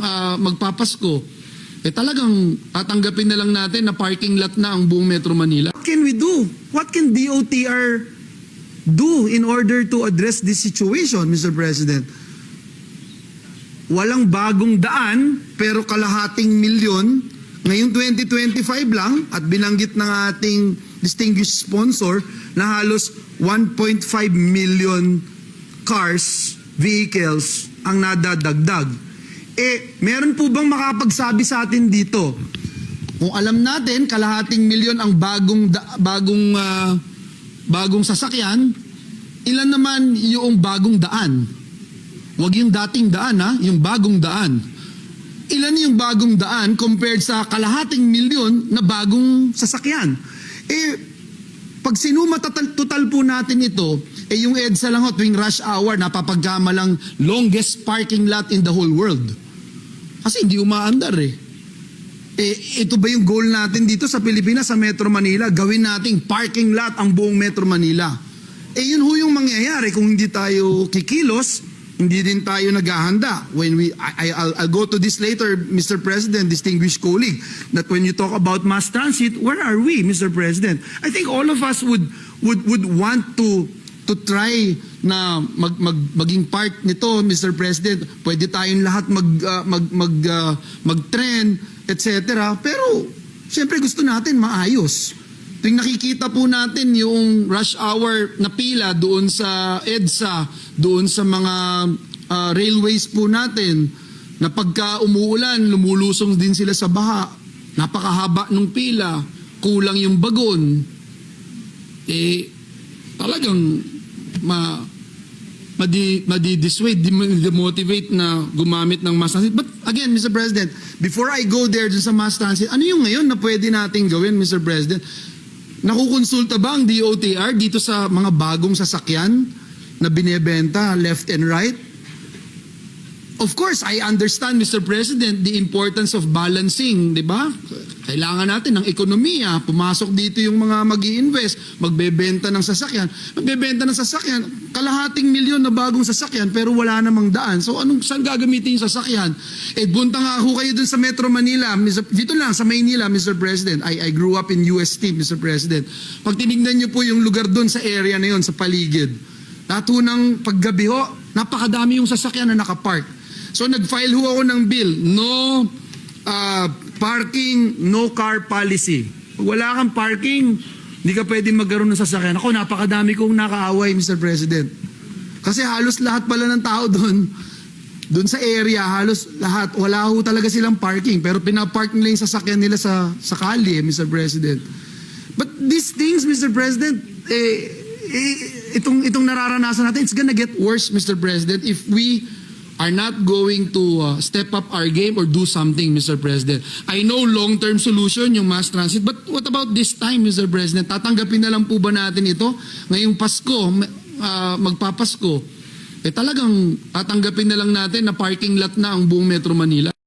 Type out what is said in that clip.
ah, magpapasko, eh talagang tatanggapin na lang natin na parking lot na ang buong Metro Manila. What can we do? What can DOTR do in order to address this situation, Mr. President? Walang bagong daan, pero kalahating milyon. Ngayong 2025 lang, at binanggit ng ating distinguished sponsor na halos 1.5 million cars, vehicles ang nadadagdag. Eh, meron po bang makapagsabi sa atin dito? Kung alam natin, kalahating milyon ang bagong da- bagong ah, bagong sasakyan, ilan naman yung bagong daan? Huwag yung dating daan ha, yung bagong daan. Ilan yung bagong daan compared sa kalahating milyon na bagong sasakyan? Eh, pag sinuma total, total po natin ito, eh yung EDSA lang ho, tuwing rush hour, napapagkama lang longest parking lot in the whole world. Kasi hindi umaandar eh. Eh, ito ba yung goal natin dito sa Pilipinas, sa Metro Manila? Gawin nating parking lot ang buong Metro Manila. Eh, yun ho yung mangyayari kung hindi tayo kikilos, hindi din tayo naghahanda. When we, I, I'll, I'll go to this later, Mr. President, distinguished colleague, that when you talk about mass transit, where are we, Mr. President? I think all of us would, would, would want to to try na mag, mag maging part nito Mr. President pwede tayong lahat mag ah, mag mag ah, mag-trend etc pero siyempre gusto natin maayos Tuwing nakikita po natin yung rush hour na pila doon sa EDSA, doon sa mga ah, railways po natin, na pagka umuulan, lumulusong din sila sa baha. Napakahaba ng pila, kulang yung bagon. Eh, talagang ma madi madi-dissuade, demotivate na gumamit ng mass transit. But again, Mr. President, before I go there dun sa mass transit, ano yung ngayon na pwede nating gawin, Mr. President? Nakukonsulta ba ang DOTR dito sa mga bagong sasakyan na binebenta left and right? Of course, I understand, Mr. President, the importance of balancing, di ba? Kailangan natin ng ekonomiya. Pumasok dito yung mga mag invest magbebenta ng sasakyan. Magbebenta ng sasakyan, kalahating milyon na bagong sasakyan, pero wala namang daan. So, anong, saan gagamitin yung sasakyan? Eh, bunta nga ako kayo dun sa Metro Manila. Mr. Dito lang, sa Maynila, Mr. President. I, I grew up in UST, Mr. President. Pag tinignan niyo po yung lugar dun sa area na yon sa paligid, lahat ho ng paggabi ho, napakadami yung sasakyan na nakapark. So nag-file ho ako ng bill, no ah, parking, no car policy. Wala kang parking, hindi ka pwede magkaroon ng sasakyan. Ako, napakadami kong nakaaway, Mr. President. Kasi halos lahat pala ng tao doon, doon sa area, halos lahat, wala ho talaga silang parking. Pero pinapark nila yung sasakyan nila sa, sa kalye, Mr. President. But these things, Mr. President, eh, eh, itong, itong nararanasan natin, it's gonna get worse, Mr. President, if we are not going to uh, step up our game or do something, Mr. President. I know long-term solution yung mass transit, but what about this time, Mr. President? Tatanggapin na lang po ba natin ito? Ngayong Pasko, uh, magpapasko, eh talagang tatanggapin na lang natin na parking lot na ang buong Metro Manila.